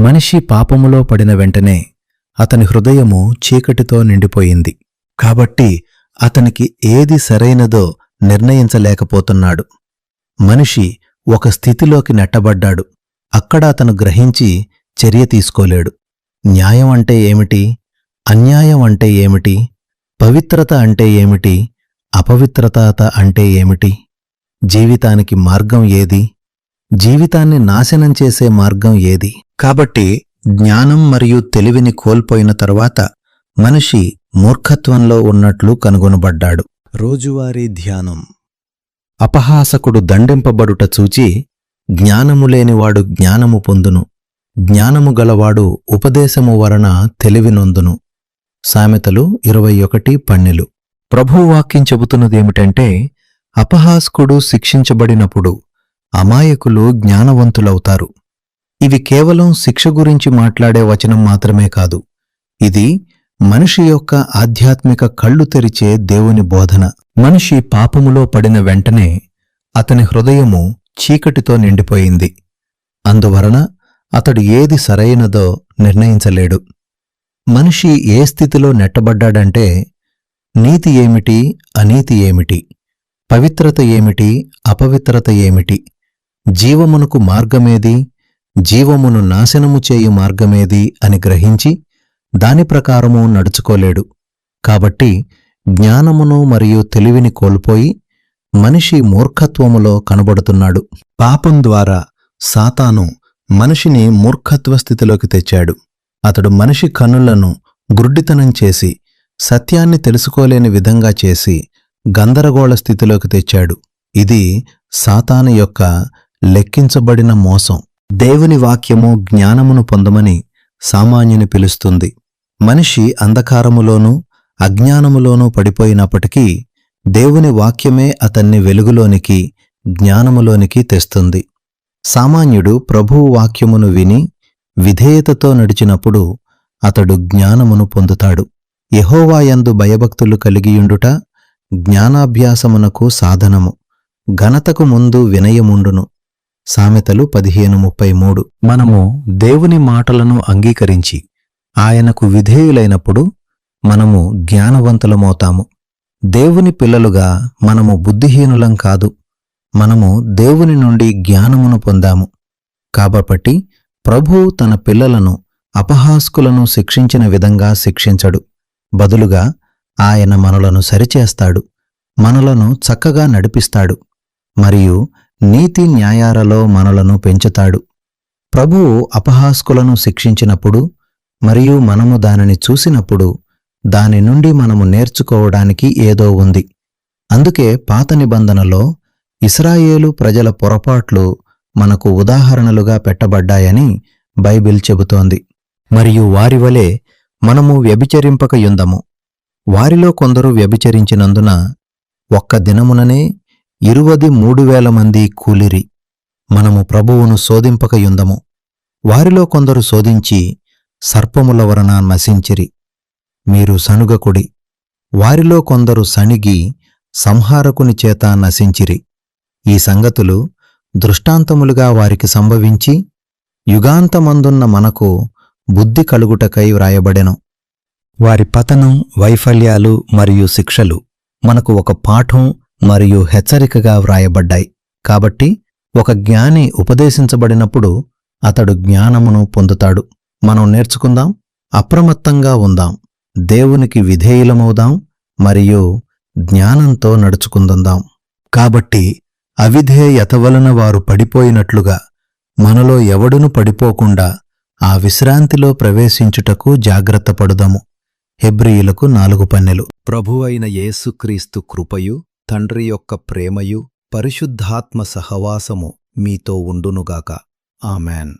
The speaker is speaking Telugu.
మనిషి పాపములో పడిన వెంటనే అతని హృదయము చీకటితో నిండిపోయింది. కాబట్టి అతనికి ఏది సరైనదో నిర్ణయించలేకపోతున్నాడు. మనిషి ఒక స్థితిలోకి నెట్టబడ్డాడు. అక్కడ అతను గ్రహించి చర్య తీసుకోలేడు. న్యాయం అంటే ఏమిటి? అన్యాయం అంటే ఏమిటి? పవిత్రత అంటే ఏమిటి? అపవిత్రత అంటే ఏమిటి? జీవితానికి మార్గం ఏది? జీవితాన్ని నాశనం చేసే మార్గం ఏది? కాబట్టి జ్ఞానం మరియు తెలివిని కోల్పోయిన తరువాత మనిషి మూర్ఖత్వంలో ఉన్నట్లు కనుగొనబడ్డాడు. రోజువారీ ధ్యానం. అపహాసకుడు దండింపబడుట చూచి జ్ఞానము లేనివాడు జ్ఞానము పొందును. జ్ఞానము గలవాడు ఉపదేశము వలన తెలివినొందును సామెతలు ఇరవై ఒకటి పన్నెలు ప్రభువాక్యం చెబుతున్నదేమిటంటే అపహాస్కుడు శిక్షించబడినప్పుడు అమాయకులు జ్ఞానవంతులవుతారు. ఇవి కేవలం శిక్ష గురించి మాట్లాడే వచనం మాత్రమే కాదు. ఇది మనిషి యొక్క ఆధ్యాత్మిక కళ్ళు తెరిచే దేవుని బోధన. మనిషి పాపములో పడిన వెంటనే అతని హృదయము చీకటితో నిండిపోయింది. అందువలన అతడు ఏది సరైనదో నిర్ణయించలేడు. మనిషి ఏ స్థితిలో నెట్టబడ్డాడంటే నీతి ఏమిటి అనీతి ఏమిటి పవిత్రత ఏమిటి అపవిత్రత ఏమిటి జీవమునకు మార్గమేది? జీవమును నాశనము చేయు మార్గమేది? అని గ్రహించి దాని ప్రకారము నడుచుకోలేడు. కాబట్టి జ్ఞానమును మరియు తెలివిని కోల్పోయి మనిషి మూర్ఖత్వములో కనబడుతున్నాడు. పాపం ద్వారా సాతాను మనిషిని మూర్ఖత్వ స్థితిలోకి తెచ్చాడు. అతడు మనిషి కన్నులను గుడ్డితనం చేసి సత్యాన్ని తెలుసుకోలేని విధంగా చేసి గందరగోళ స్థితిలోకి తెచ్చాడు. ఇది సాతాను యొక్క లెక్కించబడిన మోసం. దేవుని వాక్యము జ్ఞానమును పొందమని సామాన్యుని పిలుస్తుంది. మనిషి అంధకారములోనూ అజ్ఞానములోనూ పడిపోయినప్పటికీ దేవుని వాక్యమే అతన్ని వెలుగులోనికి జ్ఞానములోనికి తెస్తుంది. సామాన్యుడు ప్రభువు వాక్యమును విని విధేయతతో నడిచినప్పుడు అతడు జ్ఞానమును పొందుతాడు. యహోవాయందు భయభక్తులు కలిగియుండుట జ్ఞానాభ్యాసమునకు సాధనము. ఘనతకు ముందు వినయముండును. సామెతలు పదిహేను ముప్పై మూడు. మనము దేవుని మాటలను అంగీకరించి ఆయనకు విధేయులైనప్పుడు మనము జ్ఞానవంతులమవుతాము. దేవుని పిల్లలుగా మనము బుద్ధిహీనులం కాదు. మనము దేవుని నుండి జ్ఞానమును పొందాము. కాబట్టి ప్రభువు తన పిల్లలను అపహాస్కులను శిక్షించిన విధంగా శిక్షించడు. బదులుగా ఆయన మనలను సరిచేస్తాడు. మనలను చక్కగా నడిపిస్తాడు. మరియు నీతి న్యాయాలలో మనలను పెంచుతాడు. ప్రభువు అపహాస్కులను శిక్షించినప్పుడు మరియు మనము దానిని చూసినప్పుడు దాని నుండి మనము నేర్చుకోవడానికి ఏదో ఉంది. అందుకే పాత నిబంధనలో ఇస్రాయేలు ప్రజల పొరపాట్లు మనకు ఉదాహరణలుగా పెట్టబడ్డాయని బైబిల్ చెబుతోంది. మరియు వారి వలె మనము వ్యభిచరింపకయుందము వారిలో కొందరు వ్యభిచరించినందున ఒక్క దినముననే ఇరువది మూడు వేల మంది కూలిరి. మనము ప్రభువును శోధింపకయుందము. వారిలో కొందరు శోధించి సర్పముల వలన నశించిరి. మీరు సనుగకుడి వారిలో కొందరు సణిగి సంహారకుని చేత నశించిరి. ఈ సంగతులు దృష్టాంతములుగా వారికి సంభవించి యుగాంతమందున్న మనకు బుద్ధి కలుగుటకై వ్రాయబడెను. వారి పతనం వైఫల్యాలు మరియు శిక్షలు మనకు ఒక పాఠం మరియు హెచ్చరికగా వ్రాయబడ్డాయి. కాబట్టి ఒక జ్ఞాని ఉపదేశించబడినప్పుడు అతడు జ్ఞానమును పొందుతాడు. మనం నేర్చుకుందాం. అప్రమత్తంగా ఉందాం. దేవునికి విధేయులమవుదాం మరియు జ్ఞానంతో నడుచుకుందాం కాబట్టి అవిధేయత వలన వారు పడిపోయినట్లుగా మనలో ఎవడును పడిపోకుండా ఆ విశ్రాంతిలో ప్రవేశించుటకు జాగ్రత్త పడుదాము. హెబ్రియులకు నాలుగు పన్నెలు. ప్రభువైన యేసుక్రీస్తు కృపయు తండ్రి యొక్క ప్రేమయు పరిశుద్ధాత్మ సహవాసము మీతో ఉండునుగాక. ఆమెన్.